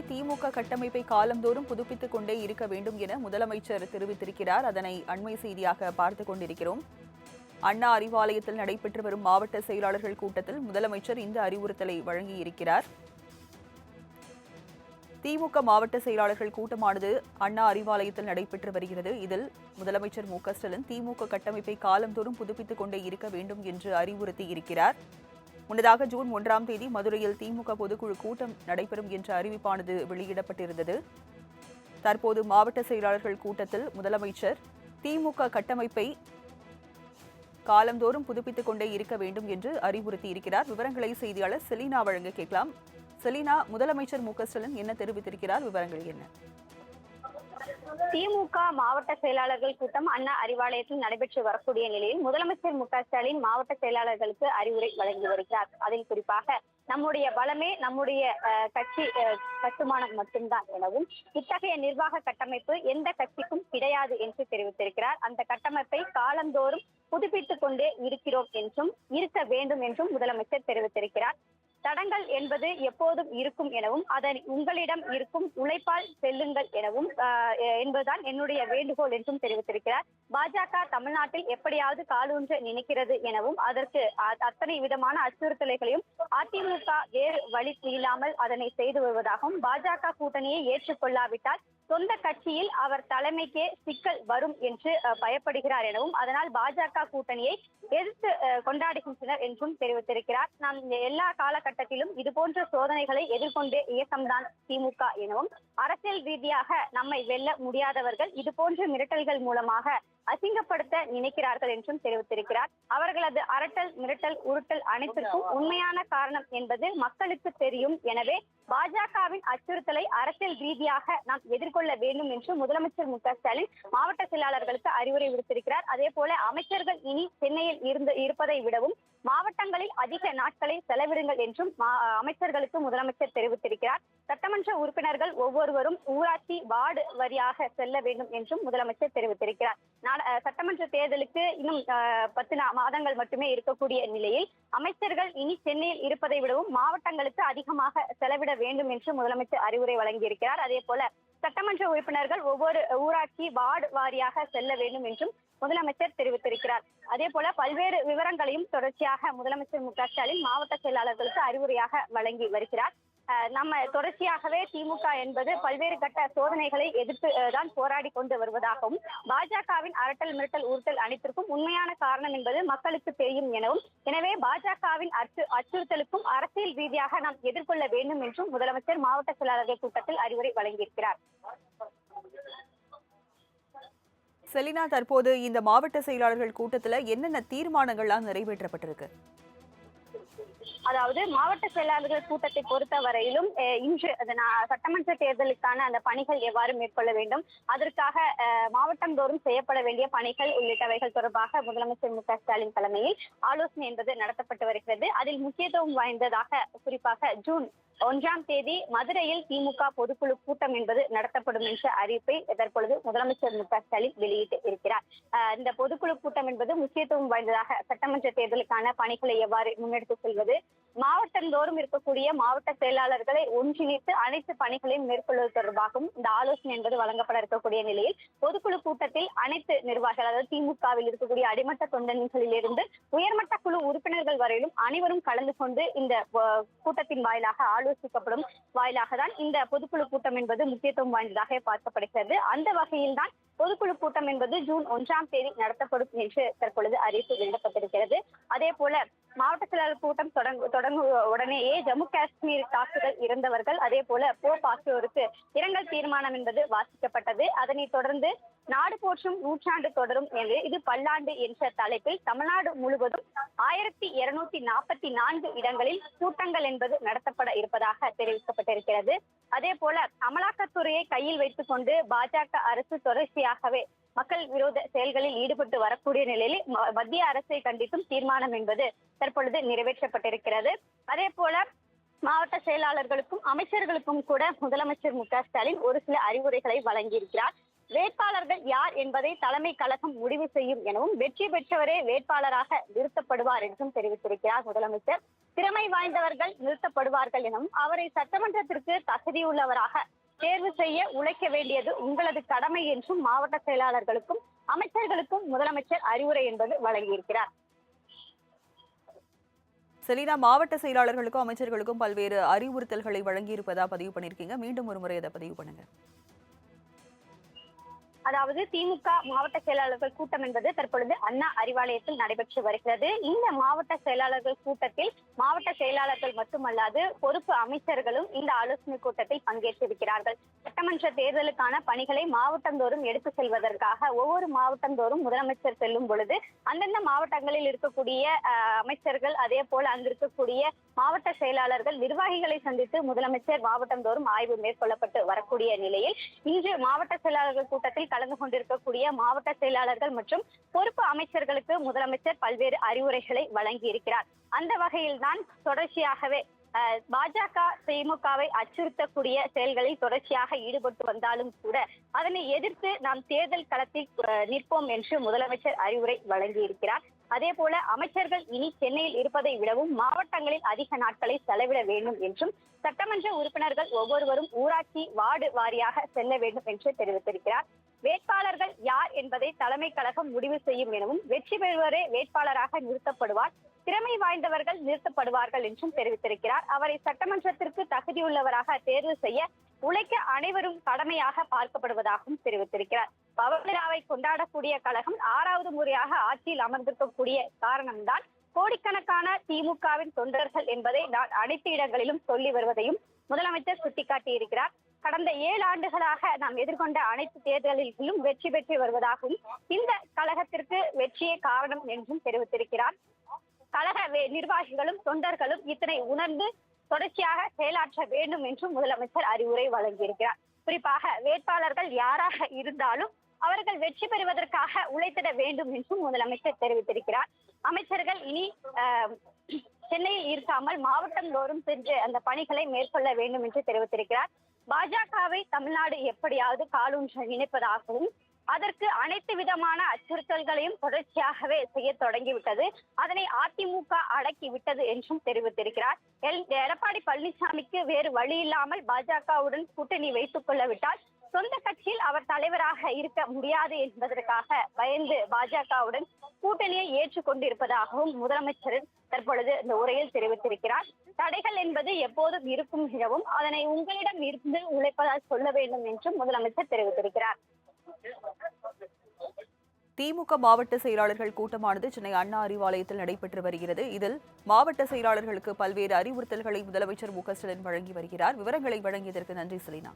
திமுக கட்டமைப்பை காலந்தோறும் புதுப்பித்துக் கொண்டே இருக்க வேண்டும் என முதலமைச்சர் தெரிவித்திருக்கிறார். அதனை அண்மை செய்தியாக பார்த்துக் கொண்டிருக்கிறோம். அண்ணா அறிவாலயத்தில் நடைபெற்று வரும் மாவட்ட செயலாளர்கள் கூட்டத்தில் முதலமைச்சர் இந்த அறிவுறுத்தலை வழங்கியிருக்கிறார். திமுக மாவட்ட செயலாளர்கள் கூட்டமானது அண்ணா அறிவாலயத்தில் நடைபெற்று வருகிறது. இதில் முதலமைச்சர் மு க ஸ்டாலின் திமுக கட்டமைப்பை காலந்தோறும் புதுப்பித்துக் கொண்டே இருக்க வேண்டும் என்று அறிவுறுத்தியிருக்கிறார். முன்னதாக ஜூன் ஒன்றாம் தேதி மதுரையில் திமுக பொதுக்குழு கூட்டம் நடைபெறும் என்ற அறிவிப்பானது வெளியிடப்பட்டிருந்தது. தற்போது மாவட்ட செயலாளர்கள் கூட்டத்தில் முதலமைச்சர் திமுக கட்டமைப்பை காலந்தோறும் புதுப்பித்துக் கொண்டே இருக்க வேண்டும் என்று அறிவுறுத்தி இருக்கிறார் விவரங்களை செய்தியாளர் செலீனா வழங்க கேட்கலாம். செலீனா முதலமைச்சர் மு க ஸ்டாலின் என்ன தெரிவித்திருக்கிறார்? விவரங்கள் என்ன? திமுக மாவட்ட செயலாளர்கள் கூட்டம் அண்ணா அறிவாலயத்தில் நடைபெற்று வரக்கூடிய நிலையில் முதலமைச்சர் மு ஸ்டாலின் மாவட்ட செயலாளர்களுக்கு அறிவுரை வழங்கி வருகிறார். அதில் குறிப்பாக நம்முடைய பலமே நம்முடைய கட்சி அஹ், கட்டுமானம் மட்டும்தான் எனவும் இத்தகைய நிர்வாக கட்டமைப்பு எந்த கட்சிக்கும் கிடையாது என்று தெரிவித்திருக்கிறார். அந்த கட்டமைப்பை காலந்தோறும் புதுப்பித்துக் கொண்டே இருக்கிறோம் என்றும் இருக்க வேண்டும் என்றும் முதலமைச்சர் தெரிவித்திருக்கிறார். தடங்கள் என்பது எப்போதும் இருக்கும் எனவும் அதன் உங்களிடம் இருக்கும் உழைப்பால் செல்லுங்கள் எனவும் என்பதுதான் என்னுடைய வேண்டுகோள் என்றும் தெரிவித்திருக்கிறார். பாஜக தமிழ்நாட்டில் எப்படியாவது காலூன்ற நினைக்கிறது எனவும் அதற்கு அத்தனை விதமான அச்சுறுத்தலைகளையும் அதிமுக வேறு வழி இல்லாமல் அதனை செய்து வருவதாகவும் பாஜக கூட்டணியை ஏற்றுக்கொள்ளாவிட்டால் சொந்த கட்சியில் அவர் தலைமைக்கே சிக்கல் வரும் என்று பயப்படுகிறார் எனவும் அதனால் பாஜக கூட்டணியை எதிர்த்து கொண்டாடுகின்றனர் என்றும் தெரிவித்திருக்கிறார். நாம் எல்லா காலகட்டத்திலும் இது போன்ற சோதனைகளை எதிர்கொண்டே இயக்கம்தான் திமுக எனவும் அரசியல் ரீதியாக நம்மை வெல்ல முடியாதவர்கள் இது போன்ற மிரட்டல்கள் மூலமாக அசிங்கப்படுத்த நினைக்கிறார்கள் என்றும் தெரிவித்திருக்கிறார். அவர்களது அரட்டல் மிரட்டல் உருட்டல் அனைத்திற்கும் உண்மையான காரணம் என்பது மக்களுக்கு தெரியும். எனவே பாஜகவின் அச்சுறுத்தலை அரசியல் ரீதியாக நாம் எதிர்கொள்ள வேண்டும் என்று முதலமைச்சர் மு ஸ்டாலின் மாவட்ட செயலாளர்களுக்கு அறிவுரை விடுத்திருக்கிறார். அதே போல அமைச்சர்கள் இனி சென்னையில் இருந்து இருப்பதை விடவும் மாவட்டங்களில் அதிக நாட்களை செலவிடுங்கள் என்றும் அமைச்சர்களுக்கு முதலமைச்சர் தெரிவித்திருக்கிறார். சட்டமன்ற உறுப்பினர்கள் ஒவ்வொருவரும் ஊராட்சி வார்டு வரியாக செல்ல வேண்டும் என்றும் முதலமைச்சர் தெரிவித்திருக்கிறார். சட்டமன்ற தேர்தலுக்கு இன்னும் பத்து நா- மாதங்கள் மட்டுமே இருக்கக்கூடிய நிலையில் அமைச்சர்கள் இனி சென்னையில் இருப்பதை விடவும் மாவட்டங்களுக்கு அதிகமாக செலவிட வேண்டும் என்று முதலமைச்சர் அறிவுரை வழங்கியிருக்கிறார். அதே போல சட்டமன்ற உறுப்பினர்கள் ஒவ்வொரு ஊராட்சி வார்டு வாரியாக செல்ல வேண்டும் என்றும் முதலமைச்சர் தெரிவித்திருக்கிறார். அதே போல பல்வேறு விவரங்களையும் தொடர்ச்சியாக முதலமைச்சர் மு க ஸ்டாலின் மாவட்ட செயலாளர்களுக்கு அறிவுரையாக வழங்கி வருகிறார். நம்ம தொடர்ச்சியாகவே திமுக என்பது பல்வேறு கட்ட சோதனைகளை எதிர்த்து தான் போராடி கொண்டு வருவதாகவும் பாஜகவின் அரட்டல் மிரட்டல் உறுத்தல் அனைத்திற்கும் உண்மையான காரணம் என்பது மக்களுக்கு தெரியும் எனவும் எனவே பாஜகவின் அச்சு அச்சுறுத்தலுக்கும் அரசியல் ரீதியாக நாம் எதிர்கொள்ள வேண்டும் என்றும் முதலமைச்சர் மாவட்ட செயலாளர்கள் கூட்டத்தில் அறிவுரை வழங்கியிருக்கிறார். செலினா தற்போது இந்த மாவட்ட செயலாளர்கள் கூட்டத்தில் என்னென்ன தீர்மானங்கள்லாம் நிறைவேற்றப்பட்டிருக்கு? அதாவது மாவட்ட செயலாளர்கள் கூட்டத்தை பொறுத்த வரையிலும் இன்று அந்த நா- சட்டமன்ற தேர்தலுக்கான அந்த பணிகள் எவ்வாறு மேற்கொள்ள வேண்டும் அதற்காக மாவட்டம் தோறும் செய்யப்பட வேண்டிய பணிகள் உள்ளிட்டவைகள் தொடர்பாக முதலமைச்சர் மு ஸ்டாலின் தலைமையில் ஆலோசனை என்பது நடத்தப்பட்டு வருகிறது. அதில் முக்கியத்துவம் வாய்ந்ததாக குறிப்பாக ஜூன் ஒன்றாம் தேதி மதுரையில் திமுக பொதுக்குழு கூட்டம் என்பது நடத்தப்படும் என்ற அறிவிப்பை தற்பொழுது முதலமைச்சர் மு க ஸ்டாலின் வெளியிட்டு இருக்கிறார். இந்த பொதுக்குழு கூட்டம் என்பது முக்கியத்துவம் வாய்ந்ததாக சட்டமன்ற தேர்தலுக்கான பணிகளை எவ்வாறு முன்னெடுத்து செல்வது மாவட்டந்தோறும் இருக்கக்கூடிய மாவட்ட செயலாளர்களை ஒன்றிணைத்து அனைத்து பணிகளையும் மேற்கொள்வது தொடர்பாகவும் இந்த ஆலோசனை என்பது வழங்கப்பட இருக்கக்கூடிய நிலையில் பொதுக்குழு கூட்டத்தில் அனைத்து நிர்வாகிகள் அதாவது திமுகவில் இருக்கக்கூடிய அடிமட்ட தொண்டர்களிலிருந்து உயர்மட்ட குழு உறுப்பினர்கள் வரையிலும் அனைவரும் கலந்து கொண்டு இந்த கூட்டத்தின் வாயிலாக ஆலோசிக்கப்படும் வாயிலாக தான் இந்த பொதுக்குழு கூட்டம் என்பது முக்கியத்துவம் வாய்ந்ததாக பார்க்கப்படுகிறது. அந்த வகையில் தான் பொதுக்குழு கூட்டம் என்பது ஜூன் ஒன்றாம் தேதி நடத்தப்படும் என்று தற்பொழுது அறிவிப்பு வெளியிடப்பட்டிருக்கிறது. அதே போல மாவட்ட செயலாளர் கூட்டம் தொடங்கு உடனேயே ஜம்மு காஷ்மீர் தாக்குதல் இறந்தவர்கள் அதே போல போப் ஆகியோருக்கு இரங்கல் தீர்மானம் என்பது வாசிக்கப்பட்டது. அதனைத் தொடர்ந்து நாடு போற்றும் நூற்றாண்டு தொடரும் என்று இது பல்லாண்டு என்ற தலைப்பில் தமிழ்நாடு முழுவதும் ஆயிரத்தி இருநூத்தி நாற்பத்தி நான்கு இடங்களில் கூட்டங்கள் என்பது நடத்தப்பட இருப்பதாக தெரிவிக்கப்பட்டிருக்கிறது. அதே போல அமலாக்கத்துறையை கையில் வைத்துக் கொண்டு பாஜக அரசு தொடர்ச்சியாகவே மக்கள் விரோத செயல்களில் ஈடுபட்டு வரக்கூடிய நிலையில் ம- மத்திய அரசை கண்டித்தும் தீர்மானம் என்பது தற்பொழுது நிறைவேற்றப்பட்டிருக்கிறது. அதே போல மாவட்ட செயலாளர்களுக்கும் அமைச்சர்களுக்கும் கூட முதலமைச்சர் மு க ஸ்டாலின் ஒரு சில அறிவுரைகளை வழங்கியிருக்கிறார். வேட்பாளர்கள் யார் என்பதை தலைமை கழகம் முடிவு செய்யும் எனவும் வெற்றி பெற்றவரே வேட்பாளராக நிறுத்தப்படுவார் என்றும் தெரிவித்திருக்கிறார் முதலமைச்சர். திறமை வாய்ந்தவர்கள் நிறுத்தப்படுவார்கள் எனவும் அவரை சட்டமன்றத்திற்கு தகுதியுள்ளவராக தேர்வு செய்ய உழைக்க வேண்டியது உங்களது கடமை என்றும் மாவட்ட செயலாளர்களுக்கும் அமைச்சர்களுக்கும் முதலமைச்சர் அறிவுரை என்பது வழங்கியிருக்கிறார். செலினா மாவட்ட செயலாளர்களுக்கும் அமைச்சர்களுக்கும் பல்வேறு அறிவுறுத்தல்களை வழங்கியிருப்பதா பதிவு பண்ணியிருக்கீங்க? மீண்டும் ஒரு முறை அதை பதிவு பண்ணுங்க. அதாவது திமுக மாவட்ட செயலாளர்கள் கூட்டம் என்பது தற்பொழுது அண்ணா அறிவாலயத்தில் நடைபெற்று வருகிறது. இந்த மாவட்ட செயலாளர்கள் கூட்டத்தில் மாவட்ட செயலாளர்கள் மட்டுமல்லாது பொறுப்பு அமைச்சர்களும் இந்த ஆலோசனை கூட்டத்தில் பங்கேற்றிருக்கிறார்கள். சட்டமன்ற தேர்தலுக்கான பணிகளை மாவட்டந்தோறும் எடுத்து செல்வதற்காக ஒவ்வொரு மாவட்டந்தோறும் முதலமைச்சர் செல்லும் பொழுது அந்தந்த மாவட்டங்களில் இருக்கக்கூடிய அமைச்சர்கள் அதே போல அங்கு இருக்கக்கூடிய மாவட்ட செயலாளர்கள் நிர்வாகிகளை சந்தித்து முதலமைச்சர் மாவட்டந்தோறும் ஆய்வு மேற்கொள்ளப்பட்டு வரக்கூடிய நிலையில் இன்று மாவட்ட செயலாளர்கள் கூட்டத்தில் கலந்து கொண்டிருக்கக்கூடிய மாவட்ட செயலாளர்கள் மற்றும் பொறுப்பு அமைச்சர்களுக்கு முதலமைச்சர் பல்வேறு அறிவுரைகளை வழங்கி இருக்கிறார் அந்த வகையில்தான் தொடர்ச்சியாகவே பாஜக திமுகவை அச்சுறுத்தக்கூடிய செயல்களில் தொடர்ச்சியாக ஈடுபட்டு வந்தாலும் கூட அதனை எதிர்த்து நாம் தேர்தல் களத்தில் நிற்போம் என்று முதலமைச்சர் அறிவுரை வழங்கி இருக்கிறார் அதே போல அமைச்சர்கள் இனி சென்னையில் இருப்பதை விடவும் மாவட்டங்களில் அதிக நாட்களை செலவிட வேண்டும் என்றும் சட்டமன்ற உறுப்பினர்கள் ஒவ்வொருவரும் ஊராட்சி வார்டு வாரியாக செல்ல வேண்டும் என்று தெரிவித்திருக்கிறார். வேட்பாளர்கள் யார் என்பதை தலைமை கழகம் முடிவு செய்யும் எனவும் வெற்றி பெறுவரே வேட்பாளராக நிறுத்தப்படுவார். திறமை வாய்ந்தவர்கள் நிறுத்தப்படுவார்கள் என்றும் தெரிவித்திருக்கிறார். அவரை சட்டமன்றத்திற்கு தகுதியுள்ளவராக தேர்வு செய்ய உழைக்க அனைவரும் கடமையாக பார்க்கப்படுவதாகவும் தெரிவித்திருக்கிறார். பவனிராவை கொண்டாடக்கூடிய கழகம் ஆறாவது முறையாக ஆட்சியில் அமர்ந்திருக்கக்கூடிய காரணம்தான் கோடிக்கணக்கான திமுகவின் தொண்டர்கள் என்பதை நான் அனைத்து இடங்களிலும் சொல்லி வருவதையும் முதலமைச்சர் சுட்டிக்காட்டியிருக்கிறார். கடந்த ஏழு ஆண்டுகளாக நாம் எதிர்கொண்ட அனைத்து தேர்தலிலும் வெற்றி பெற்று வருவதாகவும் இந்த கழகத்திற்கு வெற்றியே காரணம் என்றும் தெரிவித்திருக்கிறார். கழக நிர்வாகிகளும் தொண்டர்களும் இதனை உணர்ந்து தொடர்ச்சியாக செயலாற்ற வேண்டும் என்றும் முதலமைச்சர் அறிவுரை வழங்கியிருக்கிறார். குறிப்பாக வேட்பாளர்கள் யாராக இருந்தாலும் அவர்கள் வெற்றி பெறுவதற்காக உழைத்திட வேண்டும் என்றும் முதலமைச்சர் தெரிவித்திருக்கிறார். அமைச்சர்கள் இனி சென்னையில் இருக்காமல் மாவட்டந்தோறும் சென்று அந்த பணிகளை மேற்கொள்ள வேண்டும் என்று தெரிவித்திருக்கிறார். பாஜகவை தமிழ்நாடு எப்படியாவது காலூன்ற நினைப்பதாகவும் அதற்கு அனைத்து விதமான அச்சுறுத்தல்களையும் தொடர்ச்சியாகவே செய்ய தொடங்கிவிட்டது. அதனை அதிமுக அடக்கி விட்டது என்றும் தெரிவித்திருக்கிறார். எல்- எடப்பாடி பழனிசாமிக்கு வேறு வழி இல்லாமல் பாஜகவுடன் கூட்டணி வைத்துக் கொள்ளவிட்டால் சொந்த கட்சியில் அவர் தலைவராக இருக்க முடியாது என்பதற்காக பயந்து பாஜகவுடன் கூட்டணியை ஏற்றுக்கொண்டிருப்பதாகவும் முதலமைச்சர் தற்பொழுது இந்த உரையில் தெரிவித்திருக்கிறார். தடைகள் என்பது எப்போதும் இருக்கும் எனவும் அதனை உங்களிடம் இருந்து உழைப்பதால் சொல்ல வேண்டும் என்றும் முதலமைச்சர் தெரிவித்திருக்கிறார். திமுக மாவட்ட செயலாளர்கள் கூட்டமானது சென்னை அண்ணா அறிவாலயத்தில் நடைபெற்று வருகிறது. இதில் மாவட்ட செயலாளர்களுக்கு பல்வேறு அறிவுறுத்தல்களை முதலமைச்சர் மு க ஸ்டாலின் வழங்கி வருகிறார். விவரங்களை வழங்கியதற்கு நன்றி செலினா.